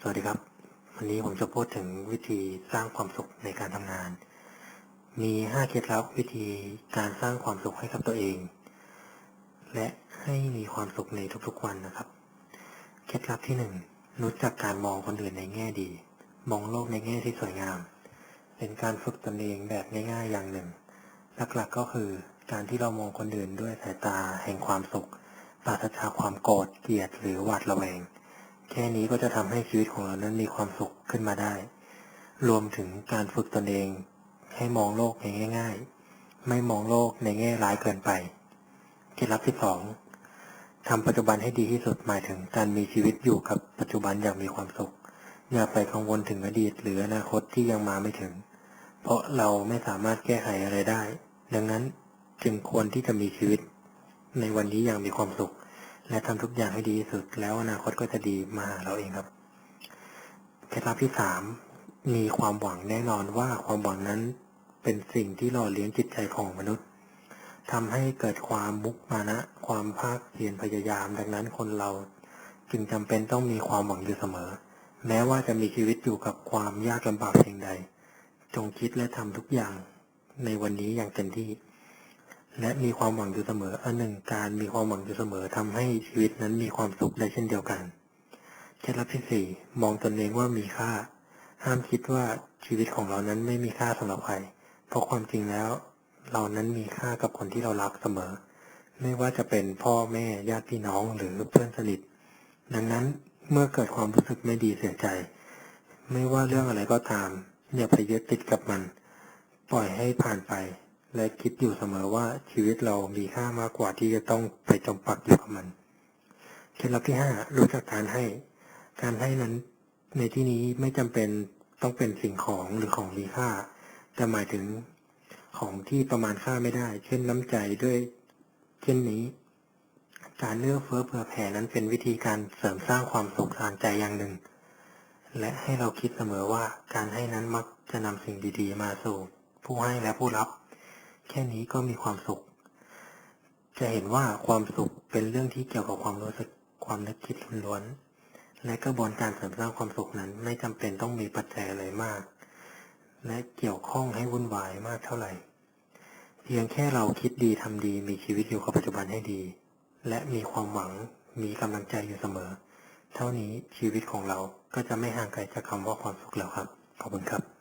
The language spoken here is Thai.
สวัสดีครับ วันนี้ผมจะพูดถึงวิธีสร้างความสุขในการทำงาน มี 5 เคล็ดลับวิธีการสร้างความสุขให้กับตัวเอง และให้มีความสุขในทุกๆวันนะครับ เคล็ดลับที่ 1 รู้จักการมองคนอื่นในแง่ดี มองโลกในแง่ที่สวยงาม เป็นการฝึกตนเองแบบง่ายๆอย่างหนึ่ง หลักๆก็คือการที่เรามองคนอื่นด้วยสายตาแห่งความสุขปราศจากความโกรธเกลียดหรือหวาดระแวง แค่นี้ก็จะทำให้ชีวิตของเรานั้นมีความสุขขึ้นมาได้ รวมถึงการฝึกตนเอง ให้มองโลกในง่าย ๆ ไม่มองโลกในแง่ร้ายเกินไปเคล็ดลับที่สองทำปัจจุบันให้ดีที่สุดหมายถึงการมีชีวิตอยู่กับปัจจุบันอย่างมีความสุข อย่าไปกังวลถึงอดีตหรืออนาคตที่ยังมาไม่ถึง เพราะเราไม่สามารถแก้ไขอะไรได้ ดังนั้นจึงควรที่จะมีชีวิต ในวันนี้อย่างมีความสุข และทำทุกอย่างให้ดีที่สุด แล้วอนาคตก็จะดีมาเราเองครับเคล็ดลับที่สามมีความหวังแน่นอนว่าความหวังนั้นเป็นสิ่งที่หล่อเลี้ยงจิตใจของมนุษย์ทำให้เกิดความมุกมานะ ความภาคเพียรพยายาม ดังนั้นคนเราจึงจำเป็นต้องมีความหวังอยู่เสมอ แม้ว่าจะมีชีวิตอยู่กับความยากลำบากเพียงใด จงคิดและทำทุกอย่างในวันนี้อย่างเต็มที่ และมีความหวังอยู่เสมอ อันหนึ่งการมีความหวังอยู่เสมอทำให้ชีวิตนั้นมีความสุขได้เช่นเดียวกัน เคล็ดลับที่สี่มองตนเองว่ามีค่า ห้ามคิดว่าชีวิตของเรานั้นไม่มีค่าสำหรับใคร เพราะความจริงแล้ว เรานั้นมีค่ากับคนที่เรารักเสมอ ไม่ว่าจะเป็นพ่อแม่ญาติพี่น้องหรือเพื่อนสนิท ดังนั้นเมื่อเกิดความรู้สึกไม่ดีเสียใจ ไม่ว่าเรื่องอะไรก็ตาม อย่าไปยึดติดกับมัน ปล่อยให้ผ่านไป และคิดอยู่เสมอว่าชีวิตเรามีค่ามากกว่าที่จะต้องไปจมปักอยู่กับมันเคล็ดลับที่ห้ารู้จักการให้ การให้นั้น ในที่นี้ไม่จำเป็นต้องเป็นสิ่งของหรือของมีค่า แต่หมายถึงของที่ประมาณค่าไม่ได้ เช่นน้ำใจด้วย เช่นนี้ การเลือกเฟื้อเผื่อแผ่นั้นเป็นวิธีการเสริมสร้างความสุขทางใจอย่างหนึ่ง และให้เราคิดเสมอว่าการให้นั้นมักจะนำสิ่งดี ๆ มาสู่ ผู้ให้และผู้รับ แค่นี้ก็มีความสุข จะเห็นว่าความสุขเป็นเรื่องที่เกี่ยวกับความรู้สึกความนึกคิดล้วนๆและกระบวนการเสริมสร้างความสุขนั้นไม่จำเป็นต้องมีปัจจัยอะไรมาก และเกี่ยวข้องให้วุ่นวายมากเท่าไหร่ เพียงแค่เราคิดดีทำดีมีชีวิตอยู่กับปัจจุบันให้ดี และมีความหวังมีกำลังใจอยู่เสมอ เท่านี้ชีวิตของเราก็จะไม่ห่างไกลจากคำว่าความสุขแล้วครับ ขอบคุณครับ